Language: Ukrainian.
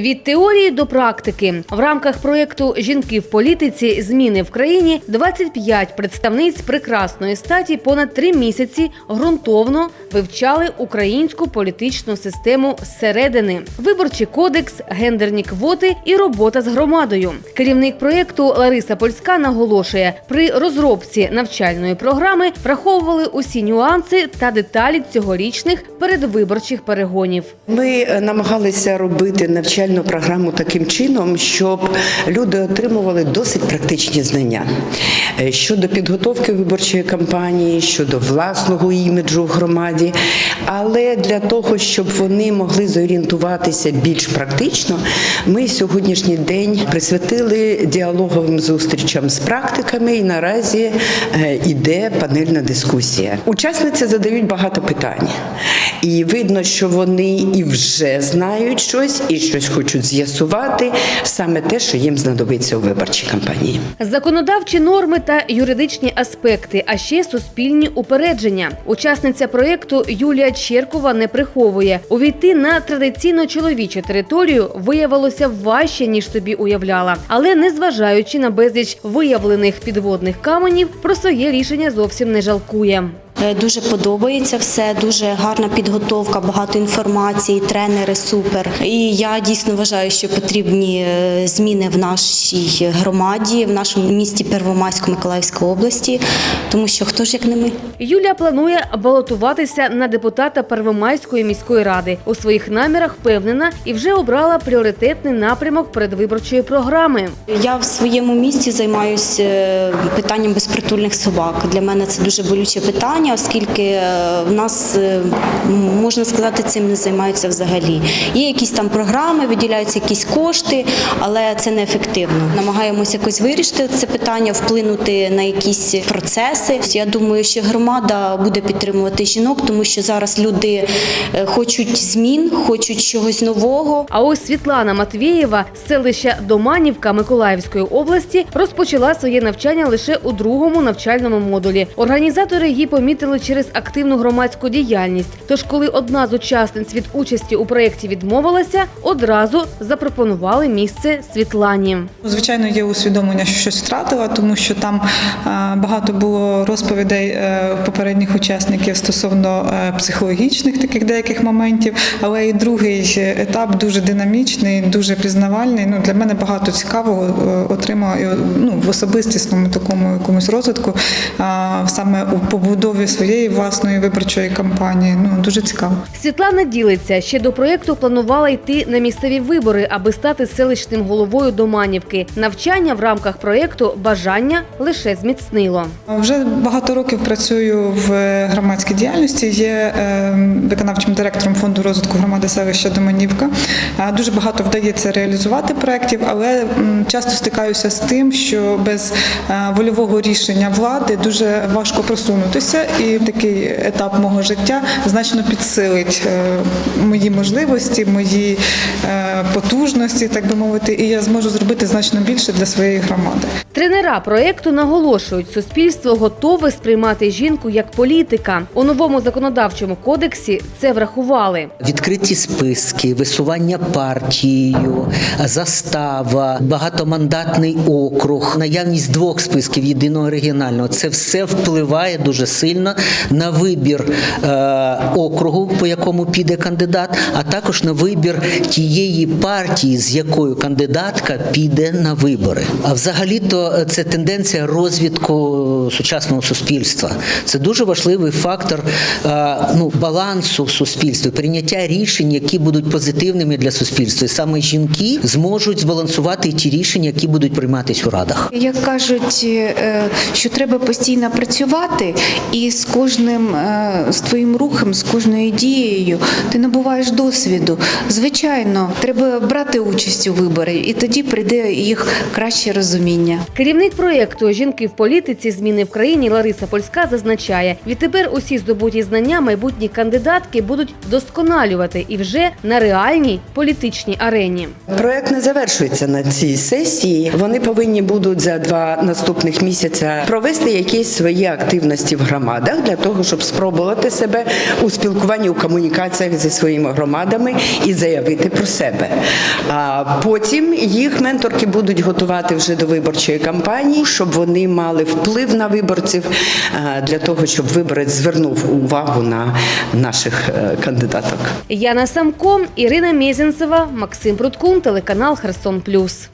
Від теорії до практики в рамках проєкту Жінки в політиці зміни в країні 25 представниць прекрасної статі понад три місяці ґрунтовно вивчали українську політичну систему зсередини, виборчий кодекс, гендерні квоти і робота з громадою. Керівник проєкту Лариса Польська наголошує, при розробці навчальної програми враховували усі нюанси та деталі цьогорічних передвиборчих перегонів. Ми е, намагалися робити навчальну програму таким чином, щоб люди отримували досить практичні знання Е, щодо підготовки виборчої кампанії, щодо власного іміджу в громаді. Але для того, щоб вони могли зорієнтуватися більш практично, ми сьогоднішній день присвятили діалоговим зустрічам з практиками, і наразі е, іде панельна дискусія. Учасниці задають багато питань, і видно, що вони і вже знають щось, і щось хочуть з'ясувати саме те, що їм знадобиться у виборчій кампанії. Законодавчі норми та юридичні аспекти, а ще суспільні упередження. Учасниця проєкту Юлія Черкова не приховує. Увійти на традиційно чоловічу територію виявилося важче ніж собі уявляла. Але незважаючи на безліч виявлених підводних каменів, про своє рішення зовсім не жалкує. Е, Дуже подобається все, дуже гарна підготовка, багато інформації, тренери супер. І я дійсно вважаю, що потрібні е, зміни в нашій громаді, в нашому місті Первомайську Миколаївської області, тому що хто ж як не ми. Юлія планує балотуватися на депутата Первомайської міської ради. У своїх намірах впевнена і вже обрала пріоритетний напрямок передвиборчої програми. Я в своєму місті займаюся е, питанням безпритульних собак. Для мене це дуже болюче питання, оскільки е, в нас е, можна сказати, цим не займаються взагалі. Є якісь там програми, виділяються якісь кошти, але це неефективно. Намагаємося якось вирішити це питання, вплинути на якісь процеси. Я думаю, що громада буде підтримувати жінок, тому що зараз люди е, хочуть змін, хочуть чогось нового. А ось Світлана Матвієва з селища Доманівка Миколаївської області розпочала своє навчання лише у другому навчальному модулі. Організатори її помітили через активну громадську діяльність. Тож, коли одна з учасниць від участі у проєкті відмовилася, одразу запропонували місце Світлані. Звичайно, є усвідомлення, що щось втратила, тому що там е, багато було розповідей е, попередніх учасників стосовно е, психологічних таких деяких моментів. Але і другий етап дуже динамічний, дуже пізнавальний. Ну для мене багато цікавого отримала ну, в особистісному такому якомусь розвитку, саме у побудові своєї власної виборчої кампанії. Ну дуже цікаво. Світлана ділиться, ще до проєкту планувала йти на місцеві вибори, аби стати селищним головою Доманівки. Навчання в рамках проєкту бажання лише зміцнило. Вже багато років працюю в громадській діяльності. Є е, виконавчим директором фонду розвитку громади селища Доманівка. Дуже багато вдається реалізувати проєктів, але часто стикаюся з тим, що без е, вольового рішення влади дуже важко просунутися, і такий етап мого життя значно підсилить е, мої можливості, мої е, потужності, так би мовити, і я зможу зробити значно більше для своєї громади. Тренера проєкту наголошують, суспільство готове сприймати жінку як політика. У новому законодавчому кодексі це врахували. Відкриті списки, висування партією, застава, багатомандатний округ, наявність двох списків єдиного регіонального це все впливає дуже сильно на вибір е, округу, по якому піде кандидат, а також на вибір тієї партії, з якою кандидатка піде на вибори. А взагалі-то е, це тенденція розвитку сучасного суспільства. Це дуже важливий фактор е, ну, балансу в суспільстві, прийняття рішень, які будуть позитивними для суспільства. І саме жінки зможуть збалансувати ті рішення, які будуть прийматись у радах. Як кажуть, е, що треба постійно працювати, і з кожним з твоїм рухом, з кожною дією ти набуваєш досвіду. Звичайно, треба брати участь у виборі, і тоді прийде їх краще розуміння. Керівник проєкту Жінки в політиці зміни в країні Лариса Польська зазначає, відтепер усі здобуті знання майбутні кандидатки будуть вдосконалювати і вже на реальній політичній арені. Проект не завершується на цій сесії. Вони повинні будуть за два наступних місяця провести якісь свої активності в громадах для того, щоб спробувати себе у спілкуванні у комунікаціях зі своїми громадами і заявити про себе. А потім їх менторки будуть готувати вже до виборчої кампанії, щоб вони мали вплив на виборців е, для того, щоб виборець звернув увагу на наших е, кандидаток. Яна Самко, Ірина Мєзінцева, Максим Прудкун, телеканал Херсон Плюс.